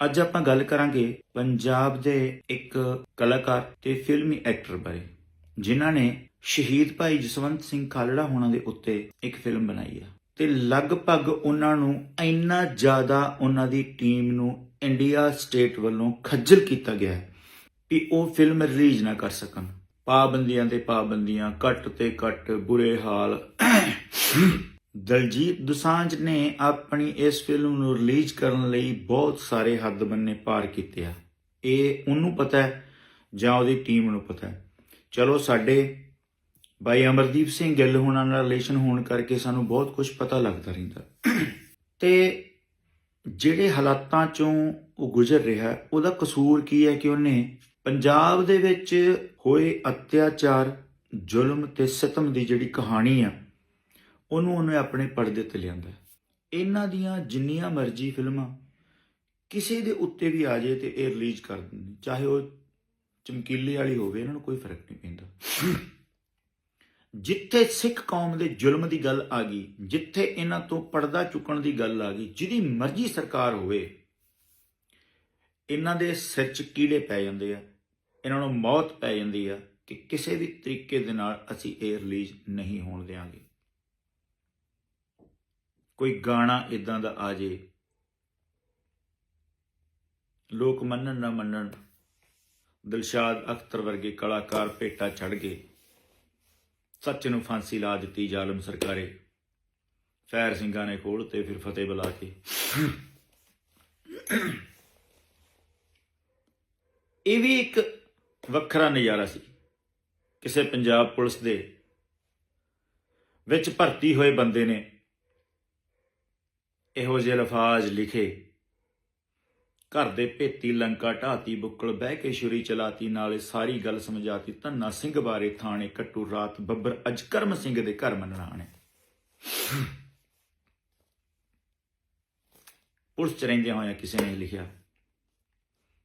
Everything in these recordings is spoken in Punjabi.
ਅੱਜ ਆਪਾਂ ਗੱਲ ਕਰਾਂਗੇ ਪੰਜਾਬ ਦੇ ਇੱਕ ਕਲਾਕਾਰ ਤੇ ਫਿਲਮੀ ਐਕਟਰ ਬਾਰੇ, ਜਿਨ੍ਹਾਂ ਨੇ ਸ਼ਹੀਦ ਭਾਈ ਜਸਵੰਤ ਸਿੰਘ ਖਾਲੜਾ ਹੋਣਾ ਦੇ ਉੱਤੇ ਇੱਕ ਫਿਲਮ ਬਣਾਈ ਹੈ ਤੇ ਲਗਭਗ ਉਹਨਾਂ ਨੂੰ ਇੰਨਾ ਜ਼ਿਆਦਾ ਉਹਨਾਂ ਦੀ ਟੀਮ ਨੂੰ ਇੰਡੀਆ ਸਟੇਟ ਵੱਲੋਂ ਖੱਜਲ ਕੀਤਾ ਗਿਆ ਹੈ ਕਿ ਉਹ ਫਿਲਮ ਰਿਲੀਜ਼ ਨਾ ਕਰ ਸਕਣ। ਪਾਬੰਦੀਆਂ ਤੇ ਪਾਬੰਦੀਆਂ ਕੱਟ ਤੇ ਕੱਟ ਬੁਰੇ ਹਾਲ ਦਲਜੀਤ ਦੁਸਾਂਝ ਨੇ ਆਪਣੀ ਇਸ ਫਿਲਮ ਨੂੰ ਰਿਲੀਜ਼ ਕਰਨ ਲਈ ਬਹੁਤ ਸਾਰੇ ਹੱਦ ਬੰਨੇ ਪਾਰ ਕੀਤੇ ਆ। ਇਹ ਉਹਨੂੰ ਪਤਾ ਹੈ ਜਾਂ ਉਹਦੀ ਟੀਮ ਨੂੰ ਪਤਾ ਹੈ। ਚਲੋ ਸਾਡੇ ਭਾਈ ਅਮਰਦੀਪ ਸਿੰਘ ਗਿੱਲ ਹੋਣਾ ਨਾਲ ਰਿਲੇਸ਼ਨ ਹੋਣ ਕਰਕੇ ਸਾਨੂੰ ਬਹੁਤ ਕੁਝ ਪਤਾ ਲੱਗਦਾ ਰਹਿੰਦਾ। ਤੇ ਜਿਹੜੇ ਹਾਲਾਤਾਂ ਚੋਂ ਉਹ ਗੁਜ਼ਰ ਰਿਹਾ, ਉਹਦਾ ਕਸੂਰ ਕੀ ਹੈ ਕਿ ਉਹਨੇ ਪੰਜਾਬ ਦੇ ਵਿੱਚ ਹੋਏ ਅਤਿਆਚਾਰ, ਜ਼ੁਲਮ ਤੇ ਸਿਤਮ ਦੀ ਜਿਹੜੀ ਕਹਾਣੀ ਆ ਉਹਨੂੰ ਉਹਨੇ ਆਪਣੇ ਪਰਦੇ ਤੇ ਲਿਆਂਦਾ ਇਹਨਾਂ ਦੀਆਂ ਜਿੰਨੀਆਂ ਮਰਜ਼ੀ ਫਿਲਮਾਂ ਕਿਸੇ ਦੇ ਉੱਤੇ ਵੀ ਆ ਜਾਏ ਤੇ ਇਹ ਰਿਲੀਜ਼ ਕਰ ਦਿੰਦੇ ਚਾਹੇ ਉਹ ਚਮਕੀਲੇ ਵਾਲੀ ਹੋਵੇ, ਇਹਨਾਂ ਨੂੰ ਕੋਈ ਫ਼ਰਕ ਨਹੀਂ ਪੈਂਦਾ। ਜਿੱਥੇ ਸਿੱਖ ਕੌਮ ਦੇ ਜ਼ੁਲਮ ਦੀ ਗੱਲ ਆ ਗਈ, ਜਿੱਥੇ ਇਹਨਾਂ ਤੋਂ ਪਰਦਾ ਚੁੱਕਣ ਦੀ ਗੱਲ ਆ ਗਈ, ਜਿਹਦੀ ਮਰਜ਼ੀ ਸਰਕਾਰ ਹੋਵੇ, ਇਹਨਾਂ ਦੇ ਸਿਰ 'ਚ ਕੀੜੇ ਪੈ ਜਾਂਦੇ ਆ, ਇਹਨਾਂ ਨੂੰ ਮੌਤ ਪੈ ਜਾਂਦੀ ਆ ਕਿ ਕਿਸੇ ਵੀ ਤਰੀਕੇ ਦੇ ਨਾਲ ਅਸੀਂ ਇਹ ਰਿਲੀਜ਼ ਨਹੀਂ ਹੋਣ ਦੇਵਾਂਗੇ ਕੋਈ ਗਾਣਾ ਇਦਾਂ ਦਾ ਆ ਜੇ। ਲੋਕ ਮੰਨਣ ਨਾ ਮੰਨਣ, ਦਿਲਸ਼ਾਦ ਅਖਤਰ ਵਰਗੇ ਕਲਾਕਾਰ ਪੇਟਾ ਛੱਡ ਗਏ। ਸੱਚ ਨੂੰ ਫਾਂਸੀ ਲਾ ਦਿੱਤੀ ਜ਼ਾਲਮ ਸਰਕਾਰੇ। ਫੈਰ ਸਿੰਘਾਂ ਨੇ ਖੋਲ ਤੇ ਫਿਰ ਫਤਿਹ ਬੁਲਾ ਕੇ। ਇਹ ਵੀ ਇੱਕ ਵੱਖਰਾ ਨਜ਼ਾਰਾ ਸੀ। ਕਿਸੇ ਪੰਜਾਬ ਪੁਲਿਸ ਦੇ ਵਿੱਚ ਭਰਤੀ ਹੋਏ ਬੰਦੇ ਨੇ ਇਹੋ ਜਿਹੇ ਲਫ਼ਾਜ਼ ਲਿਖੇ। ਘਰ ਦੇ ਭੇਤੀ ਲੰਕਾ ਢਾਤੀ ਬੁੱਕਲ ਬਹਿ ਕੇ ਛੁਰੀ ਚਲਾਤੀ, ਨਾਲੇ ਸਾਰੀ ਗੱਲ ਸਮਝਾਤੀ, ਧੰਨਾ ਸਿੰਘ ਬਾਰੇ ਥਾਣੇ ਕੱਟੂ ਰਾਤ ਬੱਬਰ ਅਜਕਰਮ ਸਿੰਘ ਦੇ ਘਰ ਮੰਨਣਾ ਨੇ ਪੁਲਿਸ ਚ ਰਹਿੰਦੇ ਹੋਇਆ ਕਿਸੇ ਨੇ ਲਿਖਿਆ।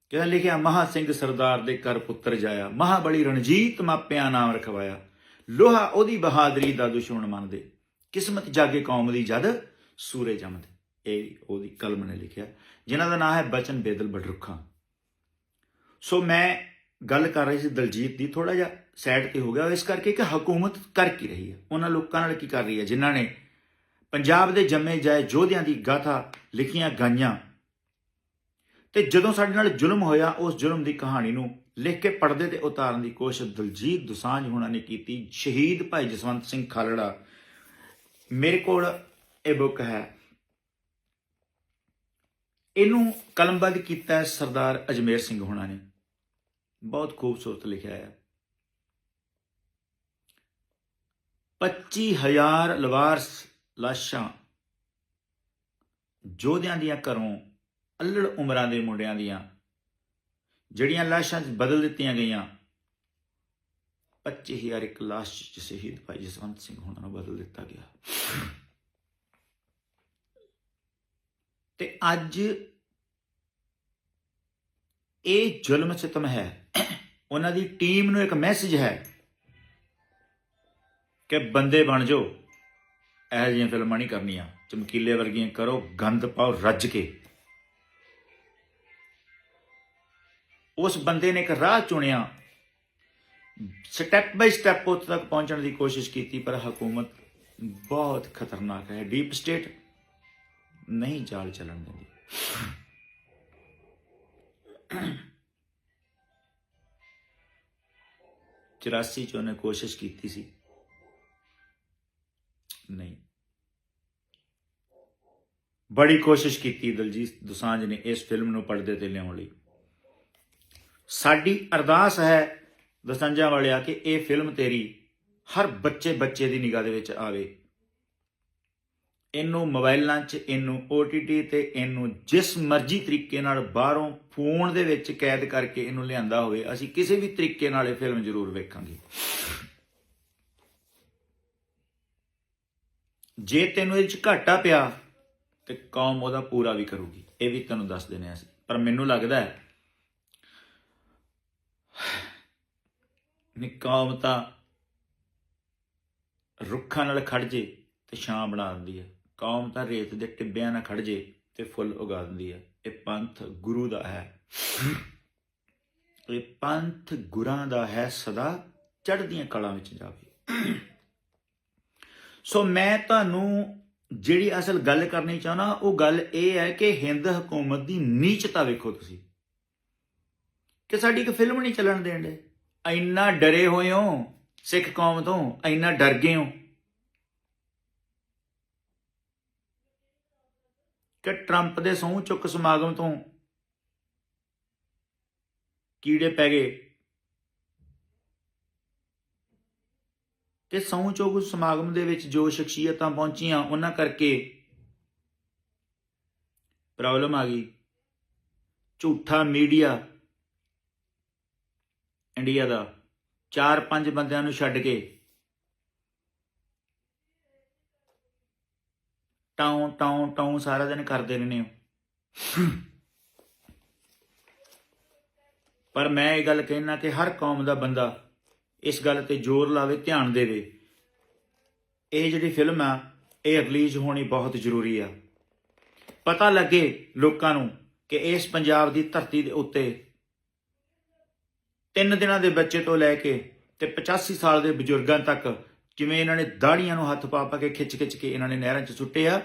ਕਿਹਦਾ ਲਿਖਿਆ? ਮਹਾ ਸਿੰਘ ਸਰਦਾਰ ਦੇ ਘਰ ਪੁੱਤਰ ਜਾਇਆ। ਮਹਾ ਬੜੀ ਰਣਜੀਤ ਮਾਪਿਆਂ ਨਾਮ ਰਖਵਾਇਆ। ਲੋਹਾ ਉਹਦੀ ਬਹਾਦਰੀ ਦਾ ਦੁਸ਼ਮਣ ਮੰਨਦੇ। ਕਿਸਮਤ ਜਾਗੇ ਕੌਮ ਦੀ ਜਦ ਸੂਰੇ ਜੰਮਦੇ। ਇਹ ਉਹਦੀ ਕਲਮ ਨੇ ਲਿਖਿਆ, ਜਿਨ੍ਹਾਂ ਦਾ ਨਾਮ ਹੈ ਬਚਨ ਬੇਦਲ ਬਡਰੁੱਖਾਂ। ਸੋ ਮੈਂ ਗੱਲ ਕਰ ਰਹੀ ਸੀ ਦਲਜੀਤ ਦੀ ਥੋੜਾ ਜਿਹਾ ਸੈਡ ਤੇ ਹੋ ਗਿਆ, ਇਸ ਕਰਕੇ ਕਿ ਹਕੂਮਤ ਕਰ ਕੀ ਰਹੀ ਹੈ। ਉਹਨਾਂ ਲੋਕਾਂ ਨਾਲ ਕੀ ਕਰ ਰਹੀ ਹੈ? ਜਿਨ੍ਹਾਂ ਨੇ ਪੰਜਾਬ ਦੇ ਜੰਮੇ ਜਾਏ ਯੋਧਿਆਂ ਦੀ ਗਾਥਾ ਲਿਖੀਆਂ ਗਾਈਆਂ, ਤੇ ਜਦੋਂ ਸਾਡੇ ਨਾਲ ਜ਼ੁਲਮ ਹੋਇਆ, ਉਸ ਜ਼ੁਲਮ ਦੀ ਕਹਾਣੀ ਨੂੰ ਲਿਖ ਕੇ ਪਰਦੇ ਤੇ ਉਤਾਰਨ ਦੀ ਕੋਸ਼ਿਸ਼ ਦਲਜੀਤ ਦੁਸਾਂਝ ਹੋਣਾ ਨੇ ਕੀਤੀ। ਸ਼ਹੀਦ ਭਾਈ ਜਸਵੰਤ ਸਿੰਘ ਖਾਲੜਾ, ਮੇਰੇ ਕੋਲ ਇਹ ਬੁੱਕ ਹੈ ਇਹਨੂੰ ਕਲਮਬੱਧ ਕੀਤਾ ਹੈ ਸਰਦਾਰ ਅਜਮੇਰ ਸਿੰਘ ਹੋਣਾ ਨੇ। ਬਹੁਤ ਖੂਬਸੂਰਤ ਲਿਖਿਆ ਹੈ 25000 ਲਵਾਰਸ ਲਾਸ਼ਾਂ ਜੋਧਿਆਂ ਦੀਆਂ ਘਰੋਂ, ਅਲੜ ਉਮਰਾਂ ਦੇ ਮੁੰਡਿਆਂ ਦੀਆਂ, ਜਿਹੜੀਆਂ ਲਾਸ਼ਾਂ 'ਚ ਬਦਲ ਦਿੱਤੀਆਂ ਗਈਆਂ। 25000 ਇੱਕ ਲਾਸ਼ 'ਚ ਸ਼ਹੀਦ ਭਾਈ ਜਸਵੰਤ ਸਿੰਘ ਹੋਣਾ ਨੂੰ ਬਦਲ ਦਿੱਤਾ ਗਿਆ। ਤੇ ਅੱਜ ਇਹ ਜ਼ੁਲਮ ਸਿਤਮ ਹੈ। ਉਹਨਾਂ ਦੀ ਟੀਮ ਨੂੰ ਇੱਕ ਮੈਸੇਜ ਹੈ ਕਿ ਬੰਦੇ ਬਣ ਜਾਓ। ਇਹੋ ਜਿਹੀਆਂ ਫਿਲਮਾਂ ਨਹੀਂ ਕਰਨੀਆਂ। ਚਮਕੀਲੇ ਵਰਗੀਆਂ ਕਰੋ, ਗੰਦ ਪਾਓ, ਰੱਜ ਕੇ। ਉਸ ਬੰਦੇ ਨੇ ਇੱਕ ਰਾਹ ਚੁਣਿਆ। ਸਟੈਪ ਬਾਈ ਸਟੈਪ ਉੱਥੇ ਤੱਕ ਪਹੁੰਚਣ ਦੀ ਕੋਸ਼ਿਸ਼ ਕੀਤੀ, ਪਰ ਹਕੂਮਤ ਬਹੁਤ ਖਤਰਨਾਕ ਹੈ। ਡੀਪ ਸਟੇਟ ਨਹੀਂ ਚਾਲ ਚੱਲਣ ਦਿੰਦੀ। ਚੁਰਾਸੀ ਚ ਉਹਨੇ ਕੋਸ਼ਿਸ਼ ਕੀਤੀ ਸੀ। ਨਹੀਂ। ਬੜੀ ਕੋਸ਼ਿਸ਼ ਕੀਤੀ ਦਲਜੀਤ ਦੁਸਾਂਝ ਨੇ ਇਸ ਫਿਲਮ ਨੂੰ ਪਰਦੇ ਤੇ ਲਿਆਉਣ ਲਈ। ਸਾਡੀ ਅਰਦਾਸ ਹੈ ਦਸਾਂਝਾਂ ਵਾਲਿਆ ਕਿ ਇਹ ਫਿਲਮ ਤੇਰੀ ਹਰ ਬੱਚੇ ਬੱਚੇ ਦੀ ਨਿਗਾਹ ਦੇ ਵਿੱਚ ਆਵੇ। ਇਹਨੂੰ ਮੋਬਾਈਲਾਂ 'ਚ ਇਹਨੂੰ OTT ਤੇ ਇਹਨੂੰ ਜਿਸ ਮਰਜ਼ੀ ਤਰੀਕੇ ਨਾਲ ਬਾਹਰੋਂ ਫੋਨ ਦੇ ਵਿੱਚ ਕੈਦ ਕਰਕੇ ਇਹਨੂੰ ਲਿਆਂਦਾ ਹੋਵੇ, ਅਸੀਂ ਕਿਸੇ ਵੀ ਤਰੀਕੇ ਨਾਲ ਇਹ ਫਿਲਮ ਜ਼ਰੂਰ ਵੇਖਾਂਗੇ। ਜੇ ਤੈਨੂੰ ਇਹ 'ਚ ਘਾਟਾ ਪਿਆ, ਤੇ ਕੌਮ ਉਹਦਾ ਪੂਰਾ ਵੀ ਕਰੂਗੀ। ਇਹ ਵੀ ਤੈਨੂੰ ਦੱਸ ਦਿੰਦੇ ਹਾਂ ਅਸੀਂ। ਪਰ ਮੈਨੂੰ ਲੱਗਦਾ ਹੈ ਨੀ ਕੌਮ ਤਾਂ ਰੁੱਖਾਂ ਨਾਲ ਖੜ ਜੇ ਤੇ ਛਾਂ ਬਣਾ ਦਿੰਦੀ ਹੈ। ਕੌਮ ਤਾਂ ਰੇਤ ਦੇ ਟਿੱਬਿਆਂ ਨਾਲ ਖੜ ਜੇ ਤੇ ਫੁੱਲ ਉਗਾ ਦਿੰਦੀ ਹੈ। ਇਹ ਪੰਥ ਗੁਰੂ ਦਾ ਹੈ। ਇਹ ਪੰਥ ਗੁਰਾਂ ਦਾ ਹੈ ਸਦਾ ਚੜ੍ਹਦੀਆਂ ਕਲਾਂ ਵਿੱਚ ਜਾਵੇ। ਸੋ ਮੈਂ ਤੁਹਾਨੂੰ ਜਿਹੜੀ ਅਸਲ ਗੱਲ ਕਰਨੀ ਚਾਹਨਾ ਉਹ ਗੱਲ ਇਹ ਹੈ ਕਿ ਹਿੰਦ ਹਕੂਮਤ ਦੀ ਨੀਚਤਾ ਵੇਖੋ ਤੁਸੀਂ। ਕਿ ਸਾਡੀ ਇੱਕ ਫਿਲਮ ਨਹੀਂ ਚੱਲਣ ਦੇਣ ਦੇ। ਇੰਨਾ ਡਰੇ ਹੋਏ ਹੋ ਸਿੱਖ ਕੌਮ ਤੋਂ, ਇੰਨਾ ਡਰ ਗਏ ਹੋ। ਕਿ ਟਰੰਪ ਦੇ ਸਹੁੰ ਚੁੱਕ ਸਮਾਗਮ ਤੋਂ ਕੀੜੇ ਪੈ ਗਏ ਕਿ ਸਹੁੰ ਚੁੱਕ ਸਮਾਗਮ ਦੇ ਵਿੱਚ ਜੋ ਸ਼ਖਸੀਅਤਾਂ ਪਹੁੰਚੀਆਂ, ਉਹਨਾਂ ਕਰਕੇ ਪ੍ਰੋਬਲਮ ਆ ਗਈ। ਝੂਠਾ ਮੀਡੀਆ ਇੰਡੀਆ ਦਾ ਚਾਰ ਪੰਜ ਬੰਦਿਆਂ ਨੂੰ ਛੱਡ ਕੇ ਟਾਉ ਟਾਉ ਟਾਉ ਸਾਰਾ ਦਿਨ ਕਰਦੇ ਰਹਿੰਦੇ ਹੋ। ਪਰ ਮੈਂ ਇਹ ਗੱਲ ਕਹਿਣਾ ਕਿ ਹਰ ਕੌਮ ਦਾ ਬੰਦਾ ਇਸ ਗੱਲ ਤੇ ਜ਼ੋਰ ਲਾਵੇ, ਧਿਆਨ ਦੇਵੇ। ਇਹ ਜਿਹੜੀ ਫਿਲਮ ਆ, ਇਹ ਰਿਲੀਜ਼ ਹੋਣੀ ਬਹੁਤ ਜ਼ਰੂਰੀ ਆ। ਪਤਾ ਲੱਗੇ ਲੋਕਾਂ ਨੂੰ ਕਿ ਇਸ ਪੰਜਾਬ ਦੀ ਧਰਤੀ ਦੇ ਉੱਤੇ ਤਿੰਨ ਦਿਨਾਂ ਦੇ ਬੱਚੇ ਤੋਂ ਲੈ ਕੇ ਤੇ 85 ਸਾਲ ਦੇ ਬਜ਼ੁਰਗਾਂ ਤੱਕ ਕਿਵੇਂ ਇਹਨਾਂ ਨੇ ਦਾੜੀਆਂ ਨੂੰ ਹੱਥ ਪਾ ਪਾ ਕੇ ਖਿੱਚ ਖਿੱਚ ਕੇ ਇਹਨਾਂ ਨੇ ਨਹਿਰਾਂ 'ਚ ਸੁੱਟੇ ਆ,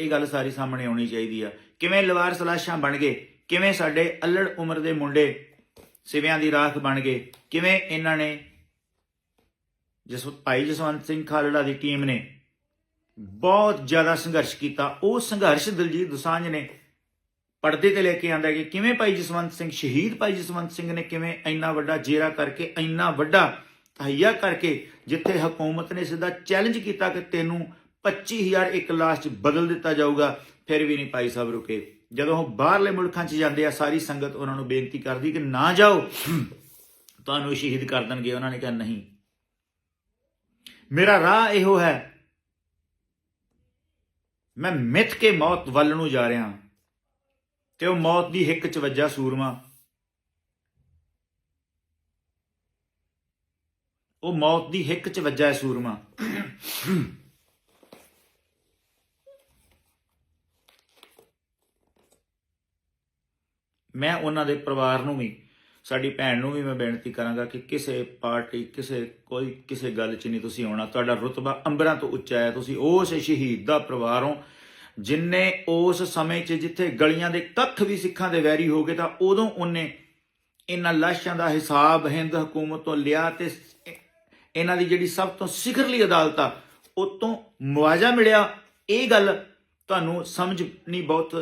ਇਹ ਗੱਲ ਸਾਰੀ ਸਾਹਮਣੇ ਆਉਣੀ ਚਾਹੀਦੀ ਆ। ਕਿਵੇਂ ਲਵਾਰ ਸਲਾਸ਼ਾਂ ਬਣ ਗਏ, ਕਿਵੇਂ ਸਾਡੇ ਅਲੜ ਉਮਰ ਦੇ ਮੁੰਡੇ ਸਿਵਿਆਂ ਦੀ ਰਾਖ ਬਣ ਗਏ, ਕਿਵੇਂ ਇਹਨਾਂ ਨੇ ਜਿਸ, ਭਾਈ ਜਸਵੰਤ ਸਿੰਘ ਖਾਲੜਾ ਦੀ ਟੀਮ ਨੇ ਬਹੁਤ ਜ਼ਿਆਦਾ ਸੰਘਰਸ਼ ਕੀਤਾ। ਉਹ ਸੰਘਰਸ਼ ਦਲਜੀਤ ਦੁਸਾਂਝ ਨੇ ਪਰਦੇ ਤੇ ਲੈ ਕੇ ਆਂਦਾ ਕਿ ਕਿਵੇਂ ਭਾਈ ਜਸਵੰਤ ਸਿੰਘ, ਸ਼ਹੀਦ ਭਾਈ ਜਸਵੰਤ ਸਿੰਘ ਨੇ ਕਿਵੇਂ ਇੰਨਾ ਵੱਡਾ ਜੇਰਾ ਕਰਕੇ ਇੰਨਾ ਵੱਡਾ ਤਹਈਆ ਕਰਕੇ ਜਿੱਥੇ ਹਕੂਮਤ ਨੇ ਸਿੱਧਾ ਚੈਲੰਜ ਕੀਤਾ ਕਿ ਤੈਨੂੰ 25000 ਇੱਕ ਲਾਸ਼ 'ਚ ਬਦਲ ਦਿੱਤਾ ਜਾਊਗਾ, ਫਿਰ ਵੀ ਨਹੀਂ ਭਾਈ ਸਾਹਿਬ ਰੁਕੇ। ਜਦੋਂ ਉਹ ਬਾਹਰਲੇ ਮੁਲਕਾਂ 'ਚ ਜਾਂਦੇ ਆ, ਸਾਰੀ ਸੰਗਤ ਉਹਨਾਂ ਨੂੰ ਬੇਨਤੀ ਕਰਦੀ ਕਿ ਨਾ ਜਾਓ। ਤੁਹਾਨੂੰ ਸ਼ਹੀਦ ਕਰ ਦੇਣਗੇ। ਉਹਨਾਂ ਨੇ ਕਿਹਾ, ਨਹੀਂ। ਮੇਰਾ ਰਾਹ ਇਹੋ ਹੈ। ਮੈਂ ਮਿੱਥ ਕੇ ਮੌਤ ਵੱਲ ਨੂੰ ਜਾ ਰਿਹਾ। ਤੇ ਉਹ ਮੌਤ ਦੀ ਹਿੱਕ 'ਚ ਵੱਜਾ ਸੂਰਮਾ। ਉਹ ਮੌਤ ਦੀ ਹਿੱਕ 'ਚ ਵੱਜਾ ਹੈ ਸੂਰਮਾ। ਮੈਂ ਉਹਨਾਂ ਦੇ ਪਰਿਵਾਰ ਨੂੰ ਵੀ, ਸਾਡੀ ਭੈਣ ਨੂੰ ਵੀ ਮੈਂ ਬੇਨਤੀ ਕਰਾਂਗਾ ਕਿ ਕਿਸੇ ਪਾਰਟੀ, ਕਿਸੇ ਕੋਈ, ਕਿਸੇ ਗੱਲ 'ਚ ਨਹੀਂ ਤੁਸੀਂ ਆਉਣਾ। ਤੁਹਾਡਾ ਰੁਤਬਾ ਅੰਬਰਾਂ ਤੋਂ ਉੱਚਾ ਹੈ। ਤੁਸੀਂ ਉਸ ਸ਼ਹੀਦ ਦਾ ਪਰਿਵਾਰ ਹੋ ਜਿਨਨੇ ਉਸ ਸਮੇਂ 'ਚ ਜਿੱਥੇ ਗਲੀਆਂ ਦੇ ਕੱਖ ਵੀ ਸਿੱਖਾਂ ਦੇ ਵੈਰੀ ਹੋ ਗਏ, ਤਾਂ ਉਦੋਂ ਉਹਨੇ ਇਹਨਾਂ ਲਾਸ਼ਾਂ ਦਾ ਹਿਸਾਬ ਹਿੰਦ ਹਕੂਮਤ ਤੋਂ ਲਿਆ ਤੇ ਇਹਨਾਂ ਦੀ ਜਿਹੜੀ ਸਭ ਤੋਂ ਸਿਖਰਲੀ ਅਦਾਲਤ ਆ, ਉਤੋਂ ਮੁਆਵਜ਼ਾ ਮਿਲਿਆ। ਇਹ ਗੱਲ ਤੁਹਾਨੂੰ ਸਮਝਣੀ ਬਹੁਤ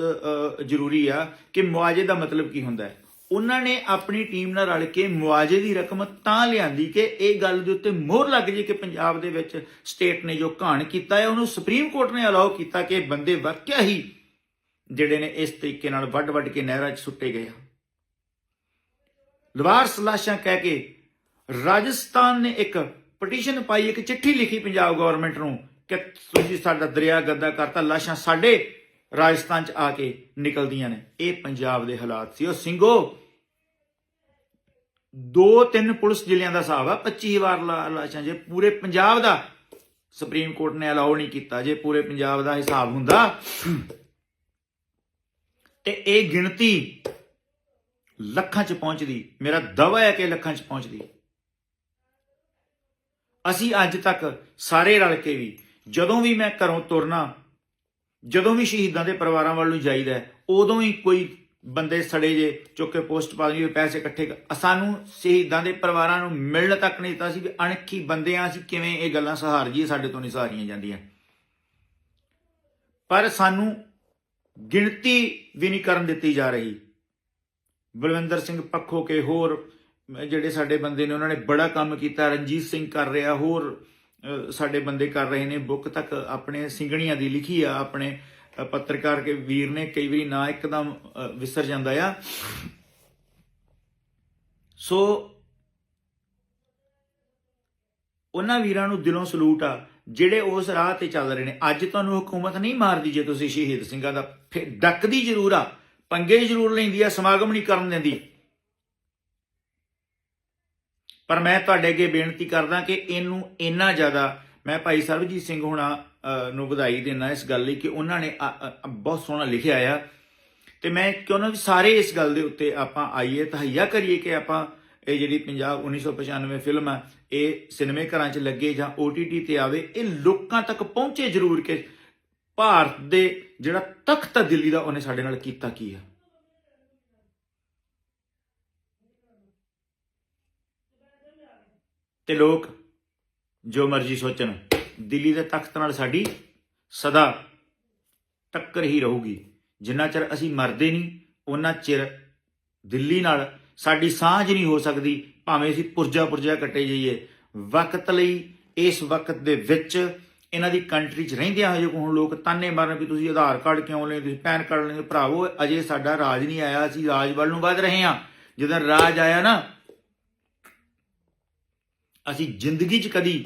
ਜ਼ਰੂਰੀ ਆ ਕਿ ਮੁਆਵਜ਼ੇ ਦਾ ਮਤਲਬ ਕੀ ਹੁੰਦਾ ਹੈ। ਉਹਨਾਂ ਨੇ ਆਪਣੀ ਟੀਮ ਨਾਲ ਰਲ ਕੇ ਮੁਆਵਜ਼ੇ ਦੀ ਰਕਮ ਤਾਂ ਲਿਆਂਦੀ ਕਿ ਇਹ ਗੱਲ ਦੇ ਉੱਤੇ ਮੋਹਰ ਲੱਗ ਜੇ ਕਿ ਪੰਜਾਬ ਦੇ ਵਿੱਚ ਸਟੇਟ ਨੇ ਜੋ ਘਾਣ ਕੀਤਾ ਹੈ, ਉਹਨੂੰ ਸੁਪਰੀਮ ਕੋਰਟ ਨੇ ਅਲਾਉ ਕੀਤਾ ਕਿ ਬੰਦੇ ਵਾਕਿਆ ਹੀ ਜਿਹੜੇ ਨੇ ਇਸ ਤਰੀਕੇ ਨਾਲ ਵੱਡ-ਵੱਡ ਕੇ ਨਹਿਰਾਂ 'ਚ ਸੁੱਟੇ ਗਏ ਆ। ਲਵਾਰ ਸਲਾਸ਼ਾਂ ਕਹਿ ਕੇ ਰਾਜਸਥਾਨ ਨੇ ਇੱਕ ਪਟੀਸ਼ਨ ਪਾਈ, ਇੱਕ ਚਿੱਠੀ ਲਿਖੀ ਪੰਜਾਬ ਗਵਰਨਮੈਂਟ ਨੂੰ ਕਿ ਤੁਸੀਂ ਸਾਡਾ ਦਰਿਆ ਗੰਦਾ ਕਰਤਾ, ਲਾਸ਼ਾਂ ਸਾਡੇ ਰਾਜਸਥਾਨ ਚ ਆ ਕੇ ਨਿਕਲਦੀਆਂ ਨੇ। ਇਹ ਪੰਜਾਬ ਦੇ ਹਾਲਾਤ ਸੀ। ਉਹ ਸਿੰਘੋ ਦੋ ਤਿੰਨ ਪੁਲਿਸ ਜ਼ਿਲ੍ਹਿਆਂ ਦਾ ਹਿਸਾਬ ਆ 25 ਵਾਰ ਲਾ- ਲਾਸ਼ਾਂ ਜੇ ਪੂਰੇ ਪੰਜਾਬ ਦਾ, ਸੁਪਰੀਮ ਕੋਰਟ ਨੇ ਅਲਾਉ ਨਹੀਂ ਕੀਤਾ। ਜੇ ਪੂਰੇ ਪੰਜਾਬ ਦਾ ਹਿਸਾਬ ਹੁੰਦਾ, ਤੇ ਇਹ ਗਿਣਤੀ ਲੱਖਾਂ ਚ ਪਹੁੰਚਦੀ। ਮੇਰਾ ਦਾਵਾ ਹੈ ਕਿ ਲੱਖਾਂ ਚ ਪਹੁੰਚਦੀ। ਅਸੀਂ ਅੱਜ ਤੱਕ ਸਾਰੇ ਰਲ ਕੇ ਵੀ, ਜਦੋਂ ਵੀ ਮੈਂ ਘਰੋਂ ਤੁਰਨਾ, ਜਦੋਂ ਵੀ ਸ਼ਹੀਦਾਂ ਦੇ ਪਰਿਵਾਰਾਂ ਵੱਲ ਨੂੰ ਜਾਈਦਾ, ਉਦੋਂ ਹੀ ਕੋਈ ਬੰਦੇ ਸੜੇ ਜੇ, ਚੁੱਕ ਕੇ ਪੋਸਟ ਪਾ ਦਿੰਦੇ ਪੈਸੇ ਇਕੱਠੇ ਕਰ- ਸਾਨੂੰ ਸ਼ਹੀਦਾਂ ਦੇ ਪਰਿਵਾਰਾਂ ਨੂੰ ਮਿਲਣ ਤੱਕ ਨਹੀਂ ਦਿੱਤਾ ਸੀ ਵੀ ਅਣਖੀ ਬੰਦੇ ਆ ਅਸੀਂ ਕਿਵੇਂ ਇਹ ਗੱਲਾਂ ਸਹਾਰ ਜੀ ਸਾਡੇ ਤੋਂ ਨਹੀਂ ਸਹਾਰੀਆਂ ਜਾਂਦੀਆਂ। ਪਰ ਸਾਨੂੰ ਗਿਣਤੀ ਵੀ ਨਹੀਂ ਕਰਨ ਦਿੱਤੀ ਜਾ ਰਹੀ। ਬਲਵਿੰਦਰ ਸਿੰਘ ਪੱਖੋ ਕੇ ਹੋਰ ਜਿਹੜੇ ਸਾਡੇ ਬੰਦੇ ਨੇ ਉਹਨਾਂ ਨੇ ਬੜਾ ਕੰਮ ਕੀਤਾ, ਰਣਜੀਤ ਸਿੰਘ ਕਰ ਰਿਹਾ, ਹੋਰ ਸਾਡੇ ਬੰਦੇ ਕਰ ਰਹੇ ਨੇ। ਬੁੱਕ ਤੱਕ ਆਪਣੇ ਸਿੰਘਣੀਆਂ ਦੀ ਲਿਖੀ ਆ, ਆਪਣੇ ਪੱਤਰਕਾਰ ਕੇ ਵੀਰ ਨੇ ਕਈ ਵਾਰੀ ਨਾ ਇੱਕਦਮ ਵਿਸਰ ਜਾਂਦਾ ਆ। ਸੋ, ਉਹਨਾਂ ਵੀਰਾਂ ਨੂੰ ਦਿਲੋਂ ਸਲੂਟ ਆ, ਜਿਹੜੇ ਉਸ ਰਾਹ ਤੇ ਚੱਲ ਰਹੇ ਨੇ। ਅੱਜ ਤੁਹਾਨੂੰ ਹਕੂਮਤ ਨਹੀਂ ਮਾਰਦੀ ਜੇ ਤੁਸੀਂ ਸ਼ਹੀਦ ਸਿੰਘਾਂ ਦਾ। ਫਿਰ ਡੱਕਦੀ ਜ਼ਰੂਰ ਆ, ਪੰਗੇ ਜ਼ਰੂਰ ਲੈਂਦੀ ਆ, ਸਮਾਗਮ ਨਹੀਂ ਕਰਨ ਦਿੰਦੀ। ਪਰ ਮੈਂ ਤੁਹਾਡੇ ਅੱਗੇ ਬੇਨਤੀ ਕਰਦਾ ਕਿ ਇਹਨੂੰ ਇੰਨਾ ਜ਼ਿਆਦਾ ਮੈਂ ਭਾਈ ਸਰਬਜੀਤ ਸਿੰਘ ਹੁਣਾ ਨੂੰ ਵਧਾਈ ਦੇਣਾ ਇਸ ਗੱਲ ਲਈ ਕਿ ਉਹਨਾਂ ਨੇ ਅ, ਬਹੁਤ ਸੋਹਣਾ ਲਿਖਿਆ ਆ। ਤੇ ਮੈਂ ਚਾਹੁੰਦਾ ਵੀ ਸਾਰੇ ਇਸ ਗੱਲ ਦੇ ਉੱਤੇ ਆਪਾਂ ਆਈਏ ਤਹਈਆ ਕਰੀਏ ਕਿ ਆਪਾਂ ਇਹ ਜਿਹੜੀ ਪੰਜਾਬ 1995 ਫਿਲਮ ਆ ਇਹ ਸਿਨੇਮੇ ਘਰਾਂ 'ਚ ਲੱਗੇ ਜਾਂ OTT ਤੇ ਆਵੇ ਇਹ ਲੋਕਾਂ ਤੱਕ ਪਹੁੰਚੇ ਜ਼ਰੂਰ ਕਿ ਭਾਰਤ ਦੇ ਜਿਹੜਾ ਤਖਤ ਆ ਦਿੱਲੀ ਦਾ ਉਹਨੇ ਸਾਡੇ ਨਾਲ ਕੀਤਾ ਕੀ ਆ। ਤੇ ਲੋਕ ਜੋ ਮਰਜ਼ੀ ਸੋਚਣ, ਦਿੱਲੀ ਦੇ ਤਖਤ ਨਾਲ ਸਾਡੀ ਸਦਾ ਟੱਕਰ ਹੀ ਰਹੂਗੀ। ਜਿੰਨਾ ਚਿਰ ਅਸੀਂ ਮਰਦੇ ਨਹੀਂ ਉਹਨਾਂ ਚਿਰ ਦਿੱਲੀ ਨਾਲ ਸਾਡੀ ਸਾਂਝ ਨਹੀਂ ਹੋ ਸਕਦੀ, ਭਾਵੇਂ ਅਸੀਂ ਪੁਰਜਾ ਪੁਰਜਾ ਕੱਟੇ ਜਾਈਏ। ਵਕਤ ਲਈ, ਇਸ ਵਕਤ ਦੇ ਵਿੱਚ ਇਹਨਾਂ ਦੀ ਕੰਟਰੀ 'ਚ ਰਹਿੰਦਿਆਂ ਹਜੇ ਹੁਣ ਲੋਕ ਤਾਨੇ ਮਾਰਨ ਵੀ ਤੁਸੀਂ ਆਧਾਰ ਕਾਰਡ ਕਿਉਂ ਲੈਂਦੇ, ਤੁਸੀਂ ਪੈਨ ਕਾਰਡ ਲੈਂਦੇ? ਭਰਾਵੋ, ਅਜੇ ਸਾਡਾ ਰਾਜ ਨਹੀਂ ਆਇਆ, ਅਸੀਂ ਰਾਜ ਵੱਲ ਨੂੰ ਵਧ ਰਹੇ ਹਾਂ। ਜਦੋਂ ਰਾਜ ਆਇਆ ਨਾ ਅਸੀਂ ਜ਼ਿੰਦਗੀ 'ਚ ਕਦੀ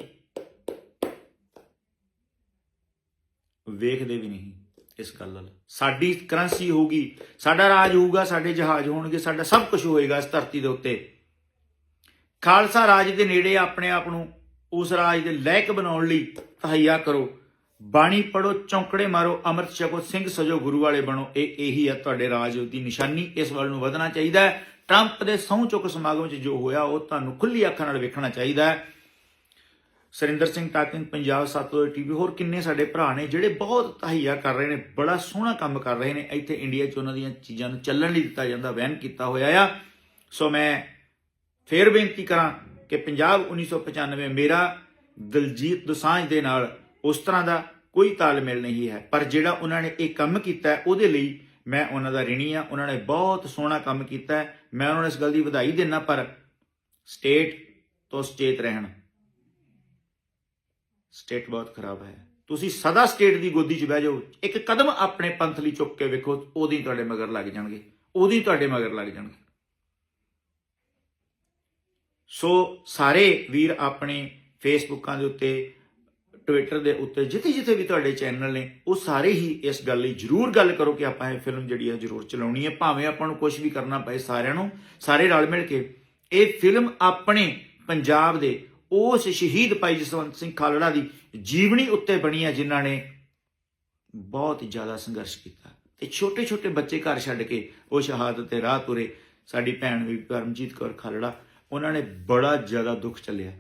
ਵੇਖਦੇ ਵੀ ਨਹੀਂ ਇਸ ਗੱਲ ਵੱਲ। ਸਾਡੀ ਕਰੰਸੀ ਹੋਊਗੀ, ਸਾਡਾ ਰਾਜ ਹੋਊਗਾ, ਸਾਡੇ ਜਹਾਜ਼ ਹੋਣਗੇ, ਸਾਡਾ ਸਭ ਕੁਝ ਹੋਏਗਾ ਇਸ ਧਰਤੀ ਦੇ ਉੱਤੇ। ਖਾਲਸਾ ਰਾਜ ਦੇ ਨੇੜੇ ਆਪਣੇ ਆਪ ਨੂੰ ਉਸ ਰਾਜ ਦੇ ਲਾਇਕ ਬਣਾਉਣ ਲਈ ਤਹਈਆ ਕਰੋ। ਬਾਣੀ ਪੜੋ ਚੌਂਕੜੇ ਮਾਰੋ, ਅੰਮ੍ਰਿਤ ਛਕੋ, ਸਿੰਘ ਸਜੋ, ਗੁਰੂ ਵਾਲੇ ਬਣੋ। ਇਹ ਇਹੀ ਹੈ ਤੁਹਾਡੇ ਰਾਜ ਦੀ ਨਿਸ਼ਾਨੀ। ਇਸ ਵੱਲ ਨੂੰ ਵਧਣਾ ਚਾਹੀਦਾ ਹੈ। ਟਰੰਪ ਦੇ ਸਹੁੰ ਚੁੱਕ ਸਮਾਗਮ 'ਚ ਜੋ ਹੋਇਆ, ਉਹ ਤੁਹਾਨੂੰ ਖੁੱਲੀ ਅੱਖਾਂ ਨਾਲ ਵੇਖਣਾ ਚਾਹੀਦਾ ਹੈ। ਸਰਿੰਦਰ ਸਿੰਘ ਟਾਕਿੰਗ ਪੰਜਾਬ ਸਤਲੁਜ ਟੀਵੀ, ਹੋਰ ਕਿੰਨੇ ਸਾਡੇ ਭਰਾ ਨੇ ਜਿਹੜੇ ਬਹੁਤ ਤਹਈਆ ਕਰ ਰਹੇ ਨੇ, ਬੜਾ ਸੋਹਣਾ ਕੰਮ ਕਰ ਰਹੇ ਨੇ। ਇੱਥੇ ਇੰਡੀਆ 'ਚ ਉਹਨਾਂ ਦੀਆਂ ਚੀਜ਼ਾਂ ਨੂੰ ਚੱਲਣ ਲਈ ਦਿੱਤਾ ਜਾਂਦਾ ਵੈਨ ਕੀਤਾ ਹੋਇਆ ਆ। ਸੋ ਮੈਂ ਫੇਰ ਬੇਨਤੀ ਕਰਾਂ ਕਿ ਪੰਜਾਬ 1995 ਮੇਰਾ ਦਲਜੀਤ ਦੁਸਾਂਝ ਦੇ ਨਾਲ ਉਸ ਤਰ੍ਹਾਂ ਦਾ ਕੋਈ ਤਾਲਮੇਲ ਨਹੀਂ ਹੈ। ਪਰ ਜਿਹੜਾ ਉਹਨਾਂ ਨੇ ਇਹ ਕੰਮ ਕੀਤਾ, ਉਹਦੇ ਲਈ ਮੈਂ ਉਹਨਾਂ ਦਾ ਰਿਣੀ ਆ। ਉਹਨਾਂ ਨੇ ਬਹੁਤ ਸੋਹਣਾ ਕੰਮ ਕੀਤਾ। ਮੈਂ ਉਹਨਾਂ ਨੂੰ ਇਸ ਗੱਲ ਦੀ ਵਧਾਈ ਦਿੰਦਾ ਪਰ ਸਟੇਟ ਤੋਂ ਸਚੇਤ ਰਹਿਣ। ਸਟੇਟ ਬਹੁਤ ਖਰਾਬ ਹੈ। ਤੁਸੀਂ ਸਦਾ ਸਟੇਟ ਦੀ ਗੋਦੀ 'ਚ ਬਹਿ ਜਾਓ। ਇੱਕ ਕਦਮ ਆਪਣੇ ਪੰਥ ਲਈ ਚੁੱਕ ਕੇ ਵੇਖੋ, ਉਹਦੀ ਤੁਹਾਡੇ ਮਗਰ ਲੱਗ ਜਾਣਗੇ। ਉਹਦੀ ਤੁਹਾਡੇ ਮਗਰ ਲੱਗ ਜਾਣਗੇ। ਸੋ ਸਾਰੇ ਵੀਰ ਆਪਣੇ ਫੇਸਬੁੱਕਾਂ ਦੇ ਉੱਤੇ ਟਵਿੱਟਰ ਦੇ ਉੱਤੇ, ਜਿੱਥੇ ਜਿੱਥੇ ਵੀ ਤੁਹਾਡੇ ਚੈਨਲ ਨੇ, ਉਹ ਸਾਰੇ ਹੀ ਇਸ ਗੱਲ ਲਈ ਜਰੂਰ ਗੱਲ ਕਰੋ ਕਿ ਆਪਾਂ ਇਹ ਫਿਲਮ ਜਿਹੜੀ ਹੈ ਜਰੂਰ ਚਲਾਉਣੀ ਹੈ ਭਾਵੇਂ ਆਪਾਂ ਨੂੰ ਕੁਝ ਵੀ ਕਰਨਾ ਪਏ ਸਾਰਿਆਂ ਨੂੰ, ਸਾਰੇ ਰਲ ਮਿਲ ਕੇ, ਇਹ ਫਿਲਮ ਆਪਣੇ ਪੰਜਾਬ ਦੇ ਉਸ ਸ਼ਹੀਦ ਭਾਈ ਜਸਵੰਤ ਸਿੰਘ ਖਾਲੜਾ ਦੀ ਜੀਵਨੀ ਉੱਤੇ ਬਣੀ ਹੈ ਜਿਨ੍ਹਾਂ ਨੇ ਬਹੁਤ ਜ਼ਿਆਦਾ ਸੰਘਰਸ਼ ਕੀਤਾ। ਤੇ ਛੋਟੇ ਛੋਟੇ ਬੱਚੇ ਘਰ ਛੱਡ ਕੇ ਉਹ ਸ਼ਹਾਦਤ ਤੇ ਰਾਹ ਤੁਰੇ। ਸਾਡੀ ਭੈਣ ਵੀ ਪਰਮਜੀਤ ਕੌਰ ਖਾਲੜਾ, ਉਹਨਾਂ ਨੇ ਬੜਾ ਜ਼ਿਆਦਾ ਦੁੱਖ ਚੱਲਿਆ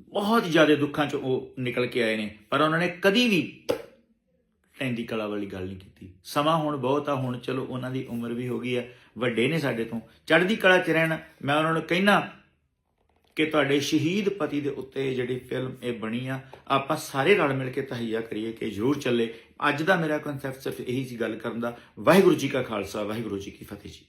ਬਹੁਤ ਜ਼ਿਆਦਾ ਦੁੱਖਾਂ ਚ ਉਹ ਨਿਕਲ ਕੇ ਆਏ ਨੇ। ਪਰ ਉਹਨਾਂ ਨੇ ਕਦੀ ਵੀ ਟੈਂਦੀ ਕਲਾ ਵਾਲੀ ਗੱਲ ਨਹੀਂ ਕੀਤੀ। ਸਮਾਂ ਹੁਣ ਬਹੁਤ ਆ, ਹੁਣ ਚਲੋ ਉਹਨਾਂ ਦੀ ਉਮਰ ਵੀ ਹੋ ਗਈ ਆ, ਵੱਡੇ ਨੇ ਸਾਡੇ ਤੋਂ। ਚੜ੍ਹਦੀ ਕਲਾ ਚ ਰਹਿਣ, ਮੈਂ ਉਹਨਾਂ ਨੂੰ ਕਹਿਣਾ ਕਿ ਤੁਹਾਡੇ ਸ਼ਹੀਦ ਪਤੀ ਦੇ ਉੱਤੇ ਜਿਹੜੀ ਫਿਲਮ ਇਹ ਬਣੀ ਆ, ਆਪਾਂ ਸਾਰੇ ਰਲ ਮਿਲ ਕੇ ਤਹਈਆ ਕਰੀਏ ਕਿ ਜ਼ਰੂਰ ਚੱਲੇ। ਅੱਜ ਦਾ ਮੇਰਾ ਕਨਸੈਪਟ ਸਿਰਫ ਇਹੀ ਸੀ ਗੱਲ ਕਰਨ ਦਾ। ਵਾਹਿਗੁਰੂ ਜੀ ਕਾ ਖਾਲਸਾ, ਵਾਹਿਗੁਰੂ ਜੀ ਕੀ ਫਤਿਹ ਜੀ।